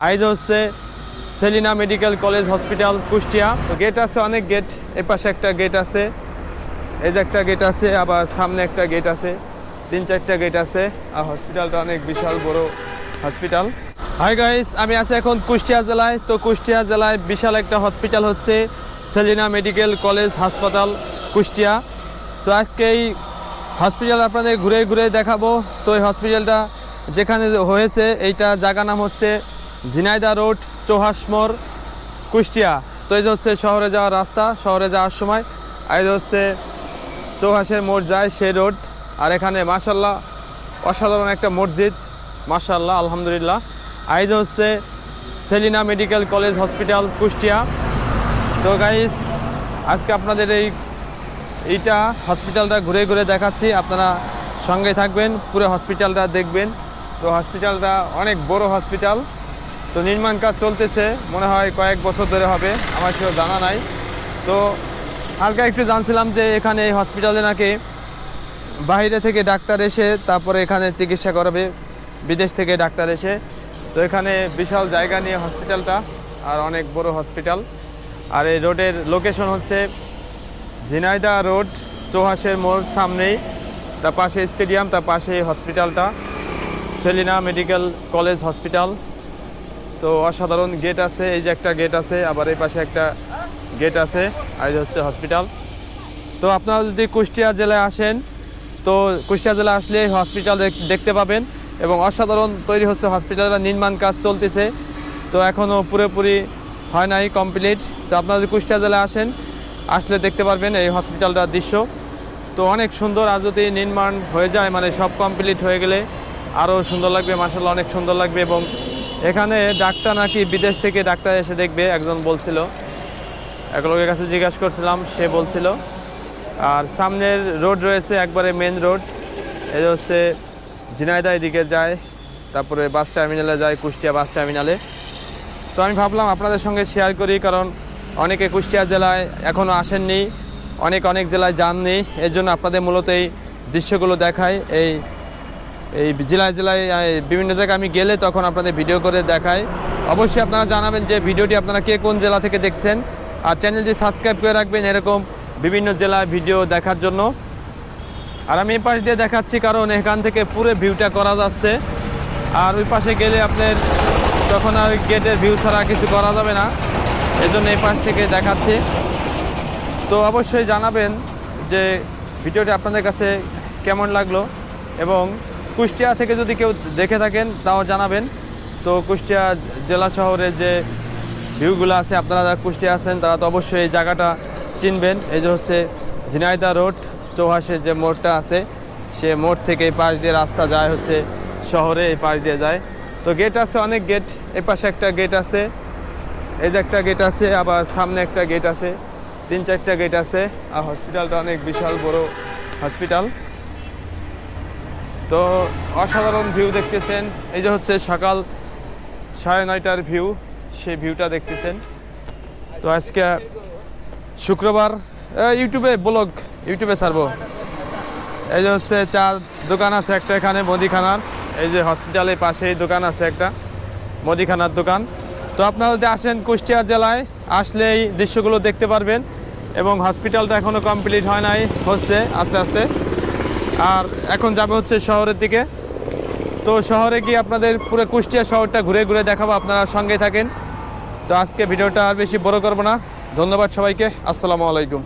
আইজ হচ্ছে Selina medical college hospital, Kushtia. Gate আছে, অনেক গেট এ পাশে একটা গেট আছে। এই যে একটা গেট আছে, আবার সামনে একটা গেট আছে। তিন চারটা গেট আছে। আর হসপিটালটা অনেক বিশাল বড় হসপিটাল। হাই গাইস আমি আছি এখন কুষ্টিয়া জেলায়। তো কুষ্টিয়া জেলায় বিশাল একটা হসপিটাল হচ্ছে সেলিনা মেডিকেল কলেজ হাসপাতাল, কুষ্টিয়া। তো আজকে এই হসপিটাল আপনাদের ঘুরে ঘুরে দেখাবো। তো এই হসপিটালটা যেখানে হয়েছে, এইটা জায়গা নাম হচ্ছে ঝিনাইদা রোড চৌহাসমোর কুষ্টিয়া। তো এই যে হচ্ছে শহরে যাওয়ার রাস্তা, শহরে যাওয়ার সময় আর এই হচ্ছে চৌহাসের মোড় যায় সেই রোড। আর এখানে মাসাল্লাহ অসাধারণ একটা মসজিদ মাসাল্লাহ আলহামদুলিল্লাহ। আর যে হচ্ছে Selina medical college hospital, Kushtia. তো গাইস আজকে আপনাদের এই এইটা হসপিটালটা ঘুরে ঘুরে দেখাচ্ছি, আপনারা সঙ্গে থাকবেন, পুরো হসপিটালটা দেখবেন। তো হসপিটালটা অনেক বড় হসপিটাল। তো নির্মাণ কাজ চলতেছে, মনে হয় কয়েক বছর ধরে হবে, আমার সেও জানা নাই। তো হালকা একটু জানছিলাম যে এখানে এই হসপিটালে নাকি বাইরে থেকে ডাক্তার এসে তারপরে এখানে চিকিৎসা করাবে, বিদেশ থেকে ডাক্তার এসে। তো এখানে বিশাল জায়গা নিয়ে হসপিটালটা আর অনেক বড় হসপিটাল আর এই রোডের লোকেশন হচ্ছে ঝিনাইদা রোড চৌহাসের মোড় সামনেই। তার পাশে স্টেডিয়াম তার পাশে হসপিটালটা সেলিনা মেডিকেল কলেজ হসপিটাল তো অসাধারণ গেট আছে, এই যে একটা গেট আছে, আবার এই পাশে একটা গেট আছে, আর হচ্ছে হসপিটাল তো আপনারা যদি কুষ্টিয়া জেলায় আসেন, তো কুষ্টিয়া জেলা আসলে হসপিটাল দেখ- দেখতে পাবেন, এবং অসাধারণ তৈরি হচ্ছে হসপিটালের নির্মাণ কাজ চলতেছে। তো এখনও পুরোপুরি হয় নাই কমপ্লিট তো আপনারা যদি কুষ্টিয়া জেলায় আসেন, আসলে দেখতে পারবেন এই হসপিটালটার দৃশ্য। তো অনেক সুন্দর আর যদি নির্মাণ হয়ে যায় মানে সব কমপ্লিট হয়ে গেলে আরও সুন্দর লাগবে মার্শাল্লাহ অনেক সুন্দর লাগবে, এবং এখানে ডাক্তার নাকি বিদেশ থেকে ডাক্তার এসে দেখবে, একজন বলছিল। এক লোকের কাছে জিজ্ঞাসা করছিলাম, সে বলছিল। আর সামনের রোড রয়েছে একবারে মেন রোড যে হচ্ছে ঝিনাইদা এদিকে যায়, তারপরে বাস টার্মিনালে যায়, কুষ্টিয়া বাস টার্মিনালে তো আমি ভাবলাম আপনাদের সঙ্গে শেয়ার করি, কারণ অনেকে কুষ্টিয়া জেলায় এখনও আসেননি, অনেক অনেক জেলায় যাননি, এর জন্য আপনাদের মূলত এই দৃশ্যগুলো দেখায়, এই এই জেলায় জেলায় বিভিন্ন জায়গায় আমি গেলে তখন আপনাদের ভিডিও করে দেখাই। অবশ্যই আপনারা জানাবেন যে ভিডিওটি আপনারা কে কোন জেলা থেকে দেখছেন। আর চ্যানেলটি সাবস্ক্রাইব করে রাখবেন এরকম বিভিন্ন জেলায় ভিডিও দেখার জন্য। আর আমি এই পাশ দিয়ে দেখাচ্ছি কারণ এখান থেকে পুরো ভিউটা করা যাচ্ছে। আর ওই পাশে গেলে আপনার তখন আর গেটের ভিউ ছাড়া কিছু করা যাবে না। এই জন্য এই পাশ থেকে দেখাচ্ছি। তো অবশ্যই জানাবেন যে ভিডিওটি আপনাদের কাছে কেমন লাগল এবং কুষ্টিয়া থেকে যদি কেউ দেখে থাকেন, তাও জানাবেন। তো কুষ্টিয়া জেলা শহরের যে ভিউগুলো আছে, আপনারা যারা কুষ্টিয়া আছেন, তারা তো অবশ্যই এই জায়গাটা চিনবেন। এই যে হচ্ছে ঝিনাইদা রোড চৌহাসের যে মোড়টা আছে, সে মোড় থেকে এই পাশ দিয়ে রাস্তা যায়, হচ্ছে শহরে এই পাশ দিয়ে যায়। তো গেট আছে, অনেক গেট এ পাশে একটা গেট আছে, এই যে একটা গেট আছে, আবার সামনে একটা গেট আছে, তিন চারটা গেট আছে। আর হসপিটালটা অনেক বিশাল বড় হসপিটাল তো অসাধারণ ভিউ দেখতেছেন। এই যে হচ্ছে সকাল সাড়ে নয়টার ভিউ, সেই ভিউটা দেখতেছেন। তো আজকে শুক্রবার ইউটিউবে ব্লগ, ইউটিউবে ছাড়বো। এই যে হচ্ছে চা দোকান আছে একটা এখানে, মুদিখানার। এই যে হসপিটালের পাশেই দোকান আছে একটা, মুদিখানার দোকান। তো আপনারা যদি আসেন কুষ্টিয়া জেলায় আসলে এই দৃশ্যগুলো দেখতে পারবেন। এবং হসপিটালটা এখনও কমপ্লিট হয় নাই, হচ্ছে আস্তে আস্তে। আর এখন যাবে হচ্ছে শহরের দিকে। তো শহরে গিয়ে আপনাদের পুরো কুষ্টিয়া শহরটা ঘুরে ঘুরে দেখাবো, আপনারা সঙ্গে থাকেন। তো আজকে ভিডিওটা আর বেশি বড় করব না। ধন্যবাদ সবাইকে। আসসালামু আলাইকুম।